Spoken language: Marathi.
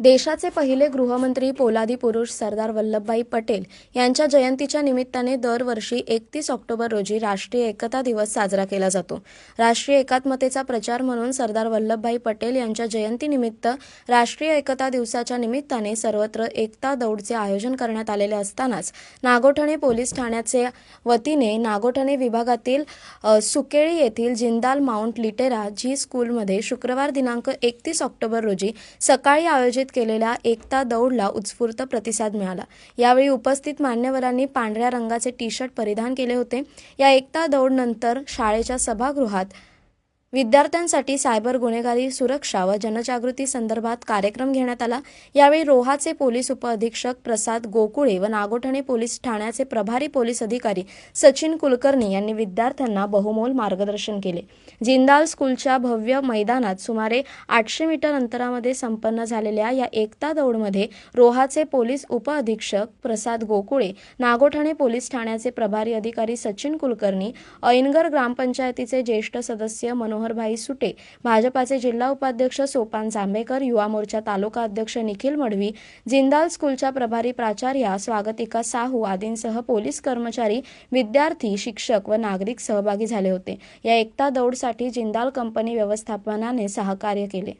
देशाचे पहिले गृहमंत्री पोलादी पुरुष सरदार वल्लभभाई पटेल यांच्या जयंतीच्या निमित्ताने दरवर्षी एकतीस ऑक्टोबर रोजी राष्ट्रीय एकता दिवस साजरा केला जातो. राष्ट्रीय एकात्मतेचा प्रचार म्हणून सरदार वल्लभभाई पटेल यांच्या जयंतीनिमित्त राष्ट्रीय एकता दिवसाच्या निमित्ताने सर्वत्र एकता दौडचे आयोजन करण्यात आलेले असतानाच नागोठणे पोलीस ठाण्याचे वतीने नागोठणे विभागातील सुकेळी येथील जिंदाल माउंट लिटेरा जी स्कूलमध्ये शुक्रवार दिनांक एकतीस ऑक्टोबर रोजी सकाळी आयोजित केलेल्या एकता दौडला उत्स्फूर्त प्रतिसाद मिळाला. यावेळी उपस्थित मान्यवरांनी पांढऱ्या रंगाचे टी शर्ट परिधान केले होते. या एकता दौडनंतर शाळेच्या सभागृहात विद्यार्थ्यांसाठी सायबर गुन्हेगारी सुरक्षा व जनजागृती संदर्भात कार्यक्रम घेण्यात आला. यावेळी रोहाचे पोलीस उपअधीक्षक प्रसाद गोकुळे व नागोठणे पोलीस ठाण्याचे प्रभारी पोलीस अधिकारी सचिन कुलकर्णी यांनी विद्यार्थ्यांना बहुमोल मार्गदर्शन केले. जिंदाल स्कूलच्या भव्य मैदानात सुमारे आठशे मीटर अंतरामध्ये संपन्न झालेल्या या एकता दौडमध्ये रोहाचे पोलीस उपअधीक्षक प्रसाद गोकुळे नागोठणे पोलीस ठाण्याचे प्रभारी अधिकारी सचिन कुलकर्णी ऐनगर ग्रामपंचायतीचे ज्येष्ठ सदस्य मनोहरभाई सुटे भाजपाचे जिल्हा उपाध्यक्ष सोपान जांभेकर युवा मोर्चा तालुका अध्यक्ष निखिल मडवी जिंदाल स्कूलच्या प्रभारी प्राचार्या स्वागतिका साहू आदींसह पोलीस कर्मचारी विद्यार्थी शिक्षक व नागरिक सहभागी झाले होते. या एकता दौडसाठी जिंदाल कंपनी व्यवस्थापनाने सहकार्य केले.